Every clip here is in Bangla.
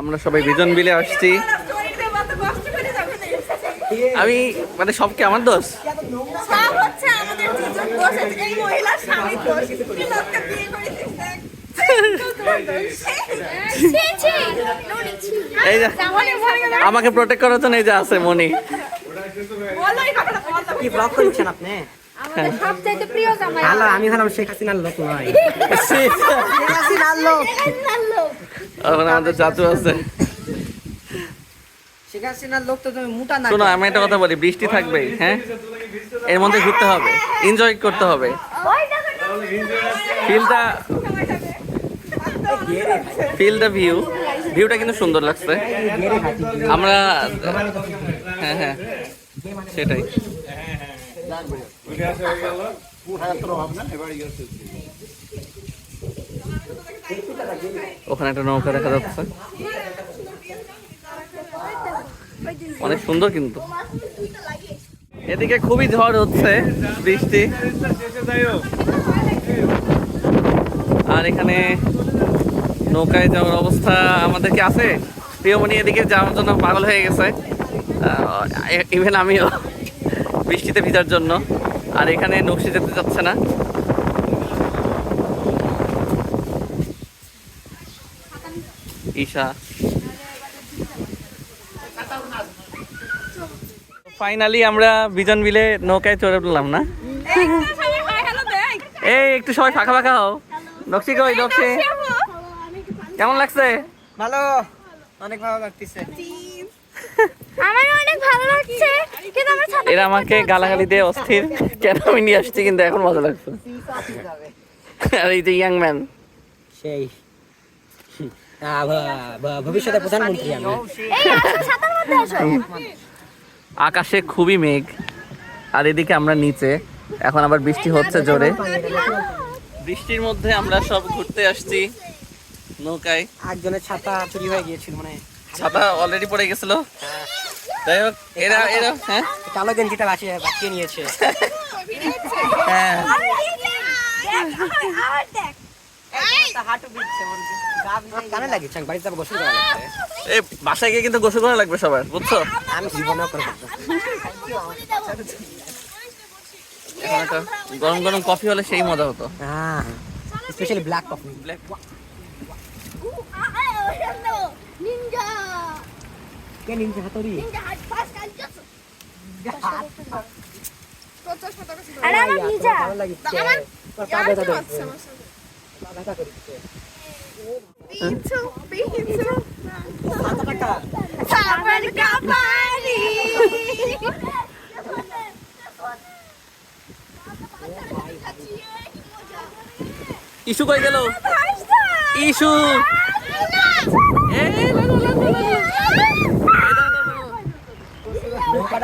আমরা সবাই বিজন বিলে আসছি। আমি মানে সবকে আমার দোষ? সব আমাকে প্রোটেক্ট করার জন্য এই যে আছে মনি বলো এই কথাটা বলো। কি ব্লগ করছেন আপনি? আমি হলাম শেখ হাসিনার লোক নয়। আমাদের আছে। শোনো আমি একটা কথা বলি বৃষ্টি থাকবে হ্যাঁ? এর মধ্যে ঘুরতে হবে এনজয় করতে হবে। Feel the feel the view ভিউটা কিন্তু সুন্দর লাগছে। আমরা হ্যাঁ হ্যাঁ। সেটাই। ওখানে একটা নৌকা দেখা যাচ্ছে। অনেক সুন্দর কিন্তু। এদিকে খুবই ঝড় হচ্ছে বৃষ্টি। আর এখানে নৌকায় যাওয়ার অবস্থা আমাদের কি আছে? প্রিয়মণি এদিকে যাওয়ার জন্য পাগল হয়ে গেছে। ইভেন আমিও বৃষ্টিতে ভিজার জন্য। আর এখানে নকশি যেতে যাচ্ছে না। ঈশা। ফাইনালি আমরা বিজন বিলে নৌকায় চড়ে উঠলাম না? এই একটু সবাই ফাঁকা ফাঁকা হও। নকশি কই নকশি? কেমন লাগছে? ভালো। অনেক ভালো লাগতেছে। আমার অনেক ভালো লাগছে কিন্তু আমার ছাতা এরা আমাকে গালাগালি দিয়ে অস্থির। কেন আমি নিয়ে আসছি কিন্তু এখন মজা লাগছে। আর এই যে ইয়াং ম্যান। সেই। ভবিষ্যতে প্রধানমন্ত্রী আকাশে খুবই মেঘ আর এদিকে আমরা নিচে। এখন আবার বৃষ্টি হচ্ছে জোরে। বৃষ্টির মধ্যে আমরা সব ঘুরতে আসছি নৌকায়। একজনের ছাতা চুরি হয়ে গিয়েছিল মানে ছাতা অলরেডি পড়ে গেছিল? যাই হোক এরা এরা হ্যাঁ? কালো গেঞ্জিটা বাঁচিয়ে বাঁচিয়ে নিয়েছে। হ্যাঁ এই বাসায় গিয়ে কিন্তু গোসল করা লাগবে সবার বুঝছ? আমি জীবনেও করে এখন একটা গরম গরম কফি হলে সেই মজা হতো। হ্যাঁ স্পেশালি ব্ল্যাক কফি নিনজা কে নিনজা নিনজা হাত ফাস্ট কাজ করছ প্রচুর সাঁতার কাছে আরে আমার। পিছু, পিছু। কাপারি। ইস্যু কই গেল ইস্যু লাগো, লাগো, লাগো। এই দাও, দাও, দাও। নৌকাটা যদি ওয়াটার হতো তাহলে বেশি ভালো হতো তাই এটা আসলেই তুমি একটু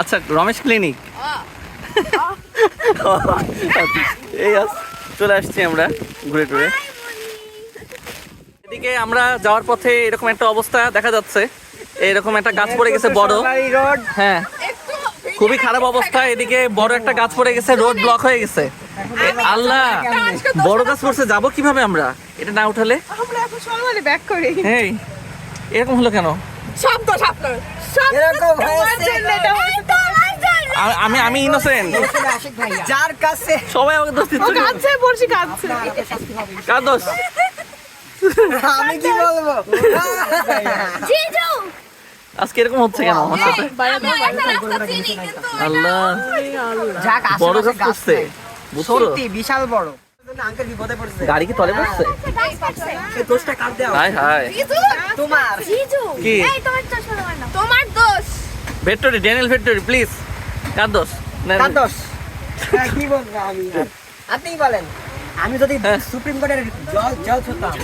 আচ্ছা রমেশ ক্লিনিক। এই চলে আসছি আমরা ঘুরে টুরে। এদিকে আমরা যাওয়ার পথে এরকম একটা অবস্থা দেখা যাচ্ছে। এরকম একটা গাছ পড়ে গেছে বড়। হ্যাঁ খুবই খারাপ অবস্থা। এদিকে বড় একটা গাছ পড়ে গেছে রোড ব্লক হয়ে গেছে। আল্লাহ বড় গাছ পড়ছে যাব কীভাবে আমরা? এটা না উঠালে? আমরা এখন ব্যাক করি। এই এরকম হলো কেন? এরকম হয়েছে। আমি আমি ইনোসেন্ট যার কাছে সবাই আমাকে দোষ দিচ্ছে। কাঁদছে বলছি কাঁদছে। কার দোষ আমি কি বলব? জিজু! আজকে এরকম হচ্ছে কেন? আমার সাথে? আল্লাহ। বড় সত্যি বিশাল বড়। গাড়ি কি তলে পড়ছে? এই দোষটা কার দেওয়া হাই হাই তোমার। জিজু? কি? এই তোমার চশমা তোমার নাও। তোমার দোষ। ভেট্টরি ড্যানিয়েল ভেট্টরি প্লিজ কার দোষ? কার দোষ? হ্যাঁ, কি বলব আমি? আপনি বলেন। আমি যদি হ্যাঁ। সুপ্রিম কোর্টের জজ জজ হতাম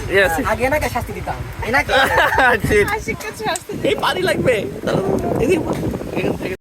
আগে এনাকে শাস্তি দিতাম। এনাকে শাস্তি এই পানি লাগবে।